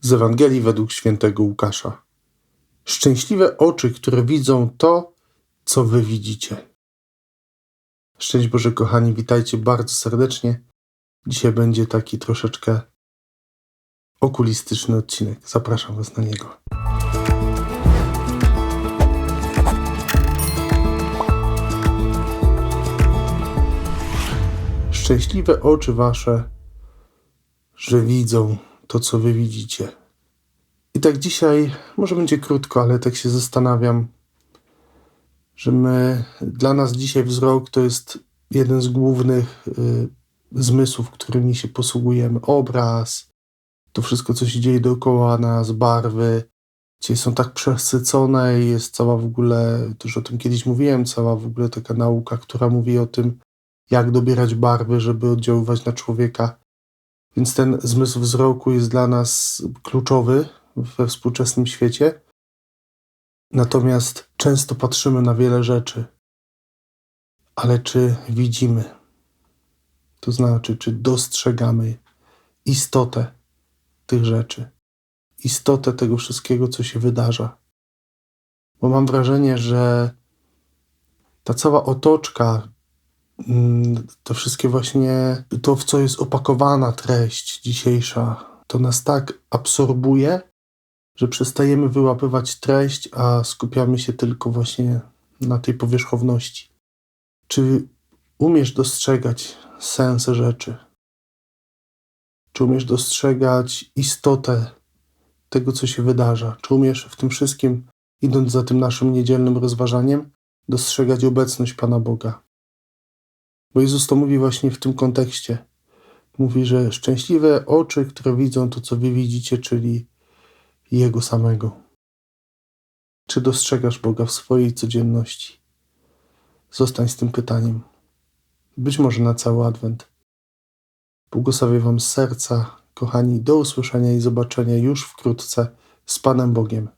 Z Ewangelii według świętego Łukasza. Szczęśliwe oczy, które widzą to, co wy widzicie. Szczęść Boże, kochani, witajcie bardzo serdecznie. Dzisiaj będzie taki troszeczkę okulistyczny odcinek. Zapraszam Was na niego. Szczęśliwe oczy Wasze, że widzą to, co Wy widzicie. I tak dzisiaj, może będzie krótko, ale tak się zastanawiam, że my, dla nas dzisiaj wzrok to jest jeden z głównych y, zmysłów, którymi się posługujemy. Obraz, to wszystko, co się dzieje dookoła nas, barwy, dzisiaj są tak przesycone i jest cała w ogóle, też o tym kiedyś mówiłem, cała w ogóle taka nauka, która mówi o tym, jak dobierać barwy, żeby oddziaływać na człowieka. Więc ten zmysł wzroku jest dla nas kluczowy we współczesnym świecie. Natomiast często patrzymy na wiele rzeczy, ale czy widzimy? To znaczy, czy dostrzegamy istotę tych rzeczy, istotę tego wszystkiego, co się wydarza? Bo mam wrażenie, że ta cała otoczka, to wszystkie właśnie, to w co jest opakowana treść dzisiejsza, to nas tak absorbuje, że przestajemy wyłapywać treść, a skupiamy się tylko właśnie na tej powierzchowności. Czy umiesz dostrzegać sens rzeczy? Czy umiesz dostrzegać istotę tego, co się wydarza? Czy umiesz w tym wszystkim, idąc za tym naszym niedzielnym rozważaniem, dostrzegać obecność Pana Boga? Bo Jezus to mówi właśnie w tym kontekście. Mówi, że szczęśliwe oczy, które widzą to, co wy widzicie, czyli Jego samego. Czy dostrzegasz Boga w swojej codzienności? Zostań z tym pytaniem. Być może na cały Adwent. Błogosławię Wam serca, kochani, do usłyszenia i zobaczenia już wkrótce z Panem Bogiem.